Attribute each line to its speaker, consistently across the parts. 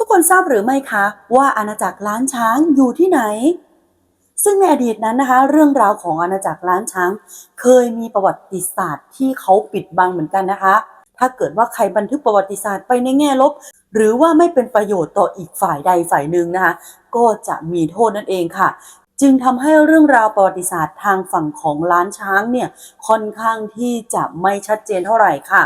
Speaker 1: ทุกคนทราบหรือไม่คะ ว่าอาณาจักรล้านช้างอยู่ที่ไหน ซึ่งในอดีตนั้นนะคะ เรื่องราวของอาณาจักรล้านช้าง เคยมีประวัติศาสตร์ที่เขาปิดบังเหมือนกันนะคะ ถ้าเกิดว่าใครบันทึกประวัติศาสตร์ไปในแง่ลบ หรือว่าไม่เป็นประโยชน์ต่ออีกฝ่ายใดฝ่ายหนึ่งนะคะ ก็จะมีโทษนั่นเองค่ะจึงทำให้เรื่องราวประวัติศาสตร์ทางฝั่งของล้านช้างเนี่ยค่อนข้างที่จะไม่ชัดเจนเท่าไหร่ค่ะ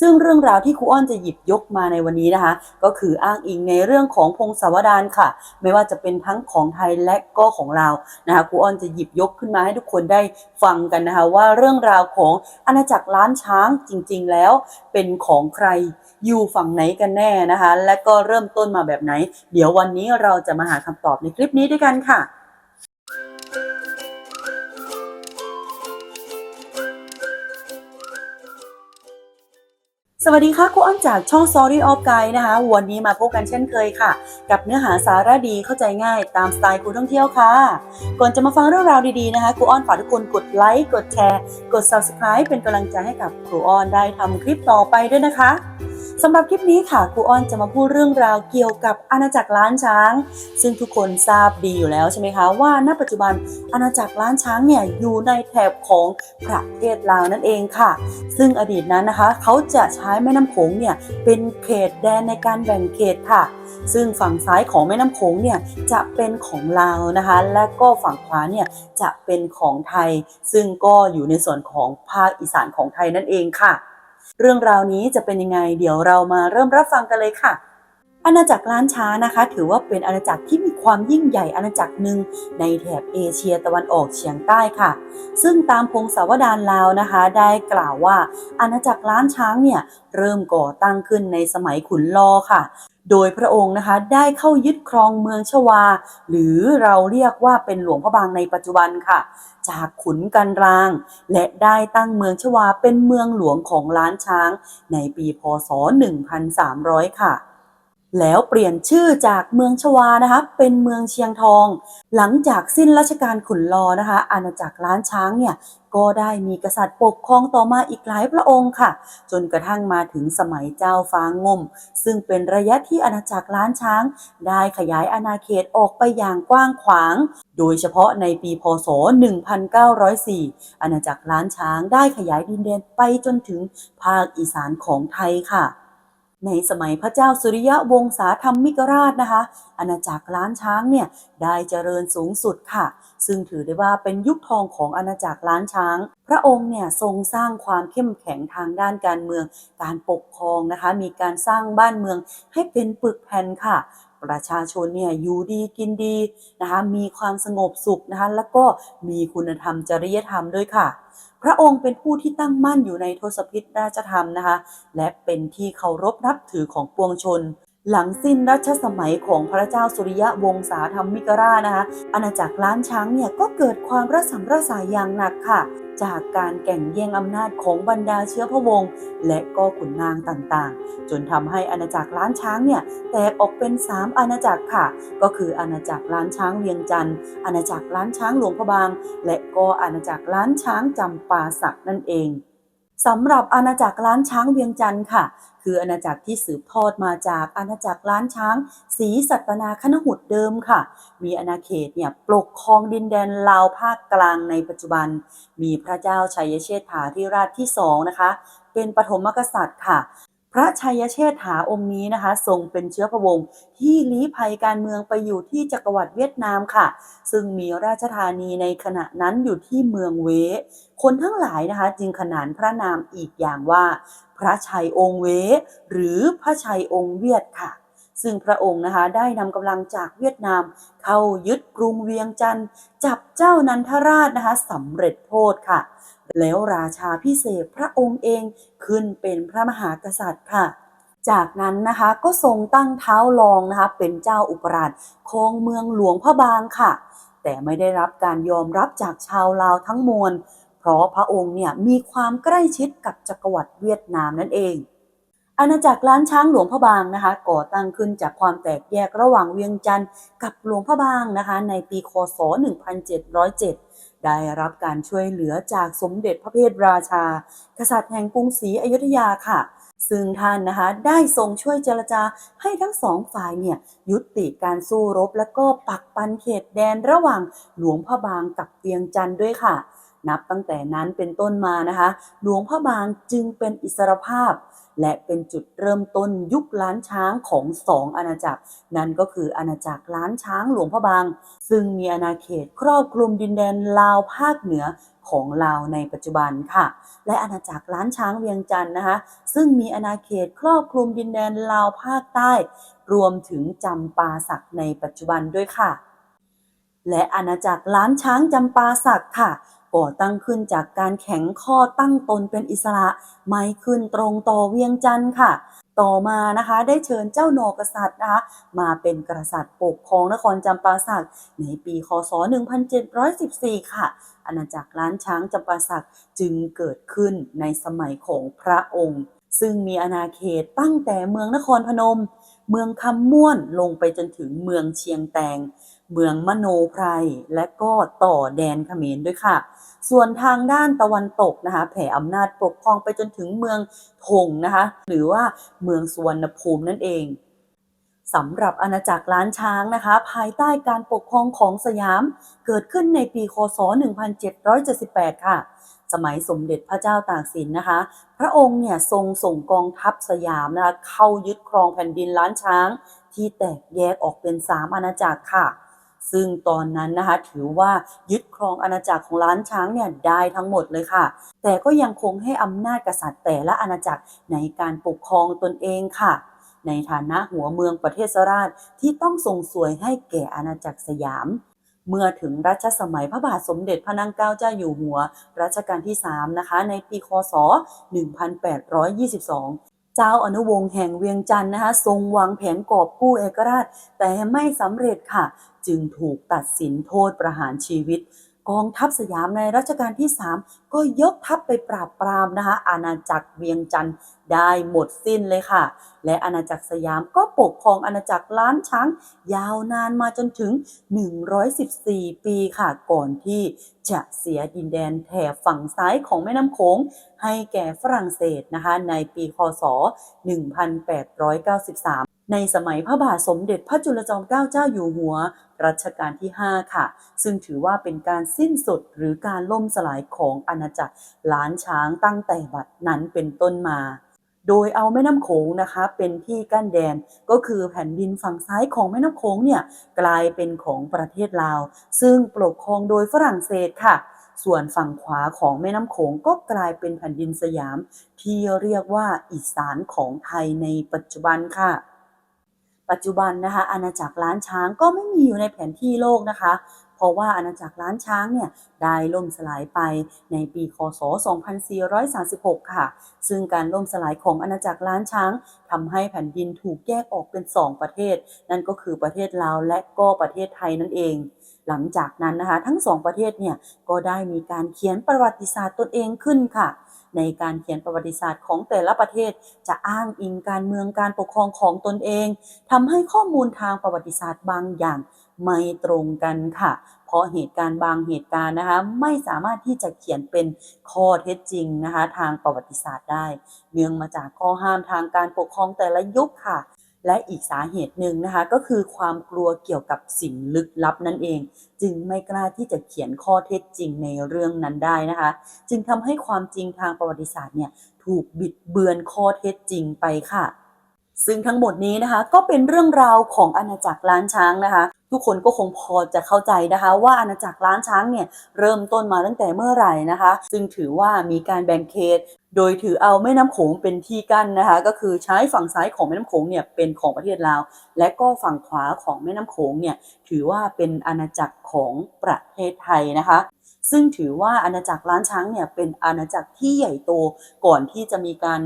Speaker 1: ซึ่งเรื่องราวที่ครูอ้อนจะหยิบยกมาในวันนี้นะคะ ก็คืออ้างอิงในเรื่องของพงศาวดารค่ะ ไม่ว่าจะเป็นทั้งของไทยและก็ของเราวนะคะครูอ้อนจะหยิบยกขึ้นมาให้ทุกคนได้ฟังกันนะคะว่าเรื่องราวของอาณาจักรล้านช้างจริง ๆ แล้ว เป็นของใครอยู่ฝั่งไหนกันแน่นะคะ และก็เริ่มต้นมาแบบไหน เดี๋ยววันนี้เราจะมาหาคำตอบในคลิปนี้ด้วยกันค่ะ สวัสดีค่ะครูอ้อนจากช่อง Story of Guide นะคะ วันนี้มาพบกันเช่นเคยค่ะ กับเนื้อหาสาระดีเข้าใจง่ายตามสไตล์ครูท่องเที่ยวค่ะ ก่อนจะมาฟังเรื่องราวดีๆนะคะครูอ้อนฝากทุกคนกดไลค์กดแชร์ กด Subscribe เป็นกำลังใจให้กับครูอ้อนได้ทำคลิปต่อไปด้วยนะคะ สำหรับคลิปนี้ค่ะครูอ้อนจะมาพูดเรื่องราวเกี่ยวกับอาณาจักรล้านช้าง ซึ่งทุกคนทราบดีอยู่แล้วใช่ไหมคะว่าณปัจจุบันอาณาจักรล้านช้างเนี่ยอยู่ในแถบของประเทศลาวนั่นเองค่ะ ซึ่งอดีตนั้นนะคะ เขาจะใช้แม่น้ำโขงเนี่ยเป็นเขตแดนในการแบ่งเขตค่ะ ซึ่งฝั่งซ้ายของแม่น้ำโขงเนี่ยจะเป็นของลาวนะคะ และก็ฝั่งขวาเนี่ยจะเป็นของไทย ซึ่งก็อยู่ในส่วนของภาคอีสานของไทยนั่นเองค่ะ เรื่องราวนี้จะเป็นยังไง เดี๋ยวเรามาเริ่มรับฟังกันเลยค่ะ อาณาจักรล้านช้านะคะ ถือว่าเป็นอาณาจักรที่มีความยิ่งใหญ่อาณาจักรหนึ่งในแถบเอเชียตะวันออกเฉียงใต้ค่ะ ซึ่งตามพงศาวดารลาวนะคะ ได้กล่าวว่าอาณาจักรล้านช้างเนี่ยเริ่มก่อตั้งขึ้นในสมัยขุนลอค่ะโดยพระองค์นะคะได้เข้ายึดครองเมืองชวา หรือเราเรียกว่าเป็นหลวงพระบางในปัจจุบันค่ะ จากขุนกันราง และได้ตั้งเมืองชวาเป็นเมืองหลวงของล้านช้าง ในปีพศ 1300 ค่ะ แล้วเปลี่ยนชื่อจากเมืองชวานะคะเป็นเมืองเชียงทอง หลังจากสิ้นรัชกาลขุนลอนะคะ อาณาจักรล้านช้างเนี่ยก็ได้มีกษัตริย์ปกครองต่อมาอีกหลายพระองค์ค่ะ จนกระทั่งมาถึงสมัยเจ้าฟ้างม ซึ่งเป็นระยะที่อาณาจักรล้านช้าง ได้ขยายอาณาเขตออกไปอย่างกว้างขวาง โดยเฉพาะในปีพศ 1904 อาณาจักรล้านช้างได้ขยายดินแดนไปจนถึงภาคอีสานของไทยค่ะ ในสมัยพระเจ้าสุริยะวงศาธรรมิกราชนะคะ อาณาจักรล้านช้างเนี่ยได้เจริญสูงสุดค่ะ ซึ่งถือได้ว่าเป็นยุคทองของอาณาจักรล้านช้าง พระองค์เนี่ยทรงสร้างความเข้มแข็งทางด้านการเมือง การปกครองนะคะ มีการสร้างบ้านเมืองให้เป็นปึกแผ่นค่ะประชาชนเนี่ยอยู่ดีกินดีนะคะ มีความสงบสุขนะคะ แล้วก็มีคุณธรรมจริยธรรมด้วยค่ะ ระองค์เป็นผู้ที่ตั้งมั่นอยู่ในทศพิธราชธรรมนะคะ และเป็นที่เคารพนับถือของปวงชน หลังสิ้นรัชสมัยของพระเจ้าสุริยะวงศาธรรมิกราชนะคะ อาณาจักรล้านช้างเนี่ยก็เกิดความระสำระสายอย่างหนักค่ะ จากการแก่งแย่งอำนาจของบรรดาเชื้อพระวงศ์และก็ขุนนางต่างๆ จนทำให้อาณาจักรล้านช้างเนี่ยแตกออกเป็น 3 อาณาจักรค่ะ ก็คืออาณาจักรล้านช้างเวียงจันทร์อาณาจักรล้านช้างหลวงพระบาง และก็อาณาจักรล้านช้างจำปาสักนั่นเอง สำหรับอาณาจักรล้านช้างเวียงจันทร์ค่ะ คืออาณาจักรที่สืบทอดมาจากอาณาจักรล้านช้างศรีสัตนาคณหุดเดิมค่ะ มีอาณาเขตเนี่ยปกครองดินแดนลาวภาคกลางในปัจจุบัน มีพระเจ้าชัยเชษฐาธิราชที่สองนะคะ เป็นปฐมกษัตริย์ค่ะ ระชัยเชษฐาองค์นี้นะคะทรงเป็นเชื้อพระวงศ์ที่ลี้ภัยการเมืองไปอยู่ที่จักรวรรดิเวียดนามค่ะ ซึ่งมีราชธานีในขณะนั้นอยู่ที่เมืองเว คนทั้งหลายนะคะจึงขนานพระนามอีกอย่างว่า พระชัยองค์เว หรือพระชัยองค์เวียดค่ะซึ่งพระองค์นะคะได้นำกำลังจากเวียดนาม เข้ายึดกรุงเวียงจันทร์จับเจ้านันทราชนะคะสำเร็จโทษค่ะ แล้วราชาพิเศษพระองค์เองขึ้นเป็นพระมหากษัตริย์ค่ะ จากนั้นนะคะก็ทรงตั้งเท้ารองนะคะเป็นเจ้าอุปราชของเมืองหลวงพระบางค่ะ แต่ไม่ได้รับการยอมรับจากชาวลาวทั้งมวล เพราะพระองค์เนี่ยมีความใกล้ชิดกับจักรวรรดิเวียดนามนั่นเองอาณาจักรล้านช้างหลวงพระบางนะคะ ก่อตั้งขึ้นจากความแตกแยกระหว่างเวียงจันทร์กับหลวงพระบางนะคะ ในปีคศ 1707 ได้รับการช่วยเหลือจากสมเด็จพระเพทราชา กษัตริย์แห่งกรุงศรีอยุธยาค่ะ ซึ่งท่านนะคะได้ทรงช่วยเจรจาให้ทั้งสองฝ่ายเนี่ยยุติการสู้รบ และก็ปักปันเขตแดนระหว่างหลวงพระบางกับเวียงจันทร์ด้วยค่ะ นับตั้งแต่นั้นเป็นต้นมานะคะ หลวงพระบางจึงเป็นอิสรภาพ และเป็นจุดเริ่มต้นยุคล้านช้างของสองอาณาจักร นั่นก็คืออาณาจักรล้านช้างหลวงพระบาง ซึ่งมีอาณาเขตครอบคลุมดินแดนลาวภาคเหนือของลาวในปัจจุบันค่ะ และอาณาจักรล้านช้างเวียงจันทร์นะคะ ซึ่งมีอาณาเขตครอบคลุมดินแดนลาวภาคใต้ รวมถึงจำปาสักในปัจจุบันด้วยค่ะ และอาณาจักรล้านช้างจำปาสักค่ะ ก่อตั้งขึ้นจากการแข็งข้อตั้งตนเป็นอิสระ ไม่ขึ้นตรงต่อเวียงจันทร์ค่ะ ต่อมานะคะได้เชิญเจ้าโนกษัตริย์นะคะมาเป็นกษัตริย์ปกครองนครจำปาสักในปีคศ 1714 ค่ะอาณาจักรล้านช้างจำปาสักจึงเกิดขึ้นในสมัยของพระองค์ ซึ่งมีอาณาเขตตั้งแต่เมืองนครพนม เมืองคำม่วนลงไปจนถึงเมืองเชียงแตง เมืองมโนไพรและก็ต่อแดนเขมรด้วยค่ะ ส่วนทางด้านตะวันตกนะคะ แผ่อำนาจปกครองไปจนถึงเมืองถงนะคะ หรือว่าเมืองสุวรรณภูมินั่นเองสำหรับอาณาจักรล้านช้างนะคะ ภายใต้การปกครองของสยาม เกิดขึ้นในปีคศ 1778 ค่ะ สมัยสมเด็จพระเจ้าตากสินนะคะ พระองค์เนี่ยทรงส่งกองทัพสยามนะคะเข้ายึดครองแผ่นดินล้านช้าง ที่แตกแยกออกเป็น 3 อาณาจักรค่ะ ซึ่งตอนนั้นนะคะถือว่ายึดครองอาณาจักรของล้านช้างเนี่ยได้ทั้งหมดเลยค่ะ แต่ก็ยังคงให้อำนาจกษัตริย์แต่ละอาณาจักรในการปกครองตนเองค่ะ ในฐานะหัวเมืองประเทศสราชที่ต้องส่งสวยให้แก่อาณาจักรสยามเมื่อถึงรัชสมัยพระบาทสมเด็จพระนางเกล้าเจ้าอยู่หัว รัชกาลที่ 3 นะคะ ในปี คศ 1822 เจ้าอนุวงศ์แห่งเวียงจันทร์นะคะทรงวางแผนกอบกู้เอกราช แต่ไม่สำเร็จค่ะ จึงถูกตัดสินโทษประหารชีวิต กองทัพสยามในรัชกาลที่ 3 ก็ยกทัพไปปราบปรามนะคะอาณาจักรเวียงจันทร์ได้หมดสิ้นเลยค่ะ และอาณาจักรสยามก็ปกครองอาณาจักรล้านช้าง ยาวนานมาจนถึง 114 ปีค่ะ ก่อนที่จะเสียดินแดนแถบฝั่งซ้ายของแม่น้ำโขงให้แก่ฝรั่งเศสนะคะ ในปีคศ 1893 ในสมัยพระบาทสมเด็จพระจุลจอมเกล้าเจ้าอยู่หัว รัชกาลที่ 5 ค่ะ ซึ่งถือว่าเป็นการสิ้นสุดหรือการล่มสลายของอาณาจักรล้านช้างตั้งแต่บัดนั้นเป็นต้นมา โดยเอาแม่น้ำโขงนะคะเป็นที่กั้นแดนก็คือแผ่นดินฝั่งซ้ายของแม่น้ำโขงเนี่ยกลายเป็นของประเทศลาว ซึ่งปกครองโดยฝรั่งเศสค่ะส่วนฝั่งขวาของแม่น้ำโขงก็กลายเป็นแผ่นดินสยาม ที่เรียกว่าอีสานของไทยในปัจจุบันค่ะ ปัจจุบันนะคะอาณาจักรล้านช้างก็ไม่มีอยู่ในแผนที่โลกนะคะ เพราะว่าอาณาจักรล้านช้างเนี่ยได้ล่มสลายไปในปีคศ 2436 ค่ะ ซึ่งการล่มสลายของอาณาจักรล้านช้างทำให้แผ่นดินถูกแยกออกเป็น 2 ประเทศ นั่นก็คือประเทศลาวและก็ประเทศไทยนั่นเอง หลังจากนั้นนะคะทั้งสองประเทศเนี่ยก็ได้มีการเขียนประวัติศาสตร์ตนเองขึ้นค่ะ ในการเขียนประวัติศาสตร์ของแต่ละประเทศ จะอ้างอิงการเมืองการปกครองของตนเองทำให้ข้อมูลทางประวัติศาสตร์บางอย่างไม่ตรงกันค่ะ เพราะเหตุการณ์บางเหตุการณ์นะคะไม่สามารถที่จะเขียนเป็นข้อเท็จจริงนะคะทางประวัติศาสตร์ได้ เนื่องมาจากข้อห้ามทางการปกครองแต่ละยุคค่ะ และอีกสาเหตุหนึ่งนะคะ ก็คือความกลัวเกี่ยวกับสิ่งลึกลับนั่นเอง จึงไม่กล้าที่จะเขียนข้อเท็จจริงในเรื่องนั้นได้นะคะ จึงทำให้ความจริงทางประวัติศาสตร์เนี่ยถูกบิดเบือนข้อเท็จจริงไปค่ะ ซึ่งทั้งหมดนี้นะคะก็เป็นเรื่องราวของอาณาจักรล้านช้างนะคะ ทุกคนก็คงพอจะเข้าใจนะคะ ว่าอาณาจักรล้านช้างเนี่ยเริ่มต้นมาตั้งแต่เมื่อไหร่นะคะ ซึ่งถือว่ามีการแบ่งเขต โดยถือเอาแม่น้ำโขงเป็นที่กั้นนะคะ ก็คือใช้ฝั่งซ้ายของแม่น้ำโขงเนี่ยเป็นของประเทศลาว และก็ฝั่งขวาของแม่น้ำโขงเนี่ยถือว่าเป็นอาณาจักรของประเทศไทยนะคะ ซึ่งถือว่าอาณาจักรล้านช้างเนี่ยเป็นอาณาจักรที่ใหญ่โตก่อนที่จะมีการ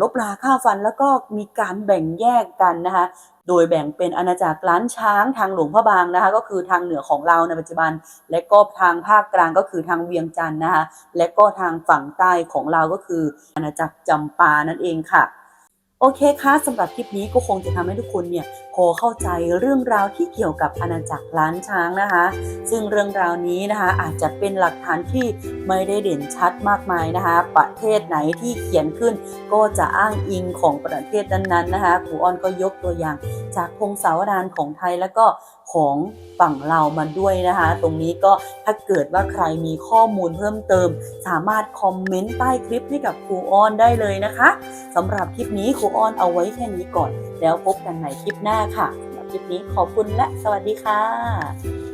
Speaker 1: ลบราข้าวฟัน แล้วก็มีการแบ่งแยกกันนะคะโดยแบ่งเป็นอาณาจักรล้านช้างทางหลวงพระบางนะคะก็คือทางเหนือของเราในปัจจุบัน และก็ทางภาคกลางก็คือทางเวียงจันทร์นะคะและก็ทางฝั่งใต้ของเราก็คืออาณาจักรจำปานั่นเองค่ะ โอเคค่ะสำหรับคลิปนี้ก็คงจะทำให้ทุกคนเนี่ยพอเข้าใจเรื่องราวที่เกี่ยวกับอาณาจักรล้านช้างนะคะ ซึ่งเรื่องราวนี้นะคะอาจจะเป็นหลักฐานที่ไม่ได้เด่นชัดมากมายนะคะ ประเทศไหนที่เขียนขึ้น ก็จะอ้างอิงของประเทศนั้นๆนะคะครูอ้อนก็ยกตัวอย่าง จากพงศาวดารของไทยแล้วก็ ของฝั่งเรามาด้วยนะคะ ตรงนี้ก็ถ้าเกิดว่าใครมีข้อมูลเพิ่มเติม สามารถคอมเมนต์ใต้คลิปให้กับครูอ้อนได้เลยนะคะสำหรับคลิปนี้ครูอ้อนเอาไว้แค่นี้ก่อน แล้วพบกันในคลิปหน้าค่ะสำหรับคลิปนี้ขอบคุณและสวัสดีค่ะ